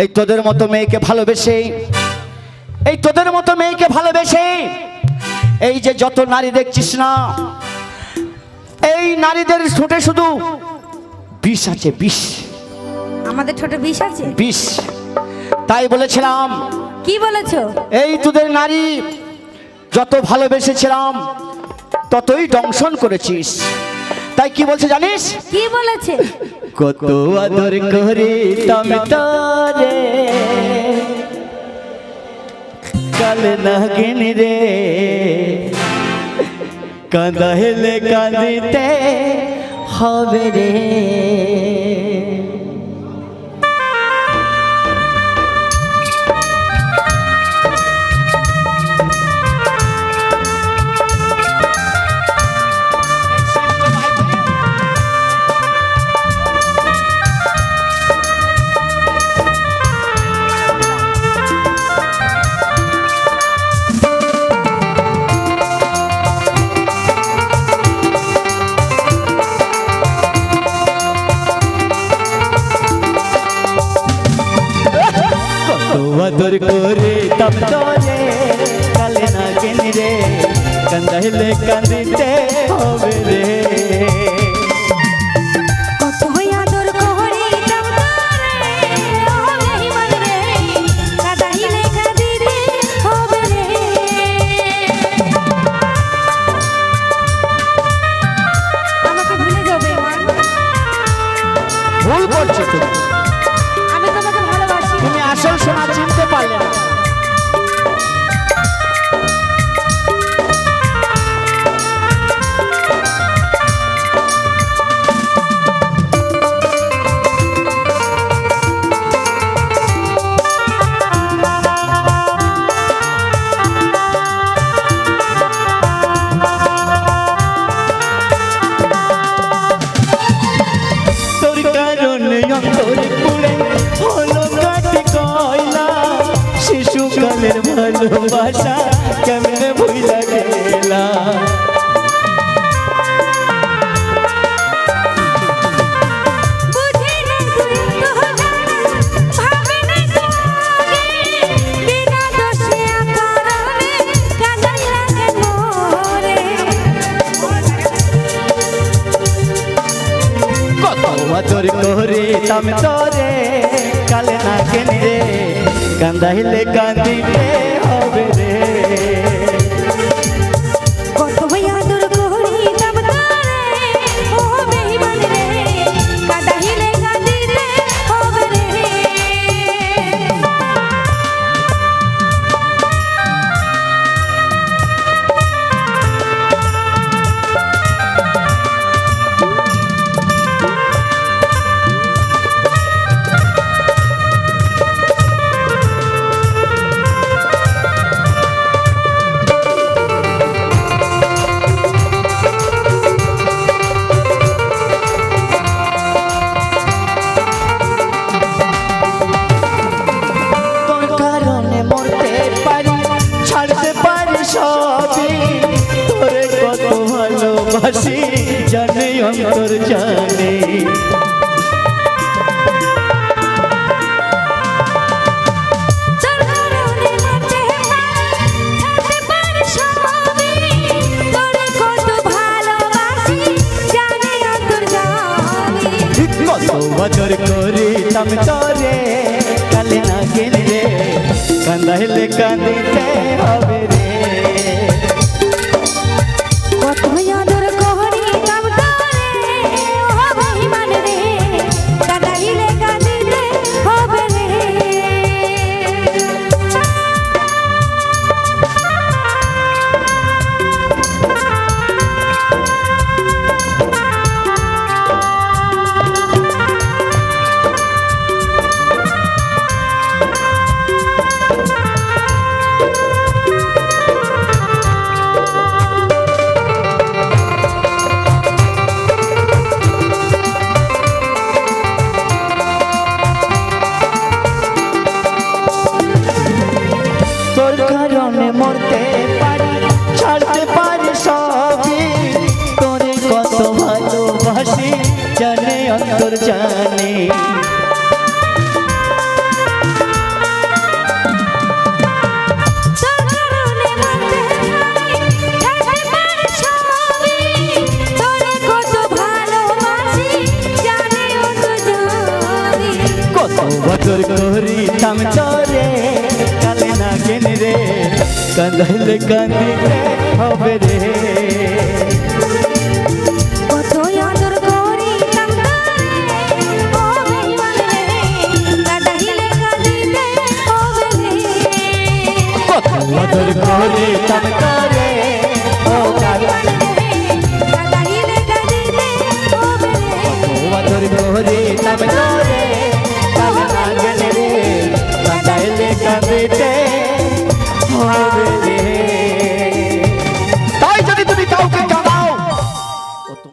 এই তোদের মতো মেয়েকে ভালোবেসে এই তোদের মতো মেয়েকে ভালোবেসে এই যে যত নারী দেখছিস না এই নারীদের ঠোঁটে শুধু বিষ আছে বিষ। আমাদের ছোট বিষ আছে? বিষ। তাই বলেছিলাম কি বলেছ? এই তোদের নারী যত ভালোবেসেছিলাম ততই দংশন করেছিস। তাই কি বলছে জানিস? কি বলেছে? কত আদর করে তম তারে। কাল নাগিন রে কাঁদা হেলে কাঁদিতে হবে রে। তমতারে ও বেঈমান রে কাদাইলে কাঁদিতে হবে রে আমাকে ভুলে যাও বেঈমান ভুল করছ তুমি। অন্তর পুড়ে হলো শিশুকালের ভালোবাসা কেমনে কান্দাইলে কান্দিতে হবে রে জানি। কত বছর করি তাম তোরে কালে না গেলে কান্দাইলে কান্দিতে হবে রে। কারণে মরতে পারি ছাড়তে পারি সবই। তোরে কত ভালোবাসি জানে অন্তর জানে। বছর করিতাম চর রে কাঁদাইলে কাঁদিতে হবে রে। বছর করিতাম চরে ও কালে কাঁদাইলে কাঁদিতে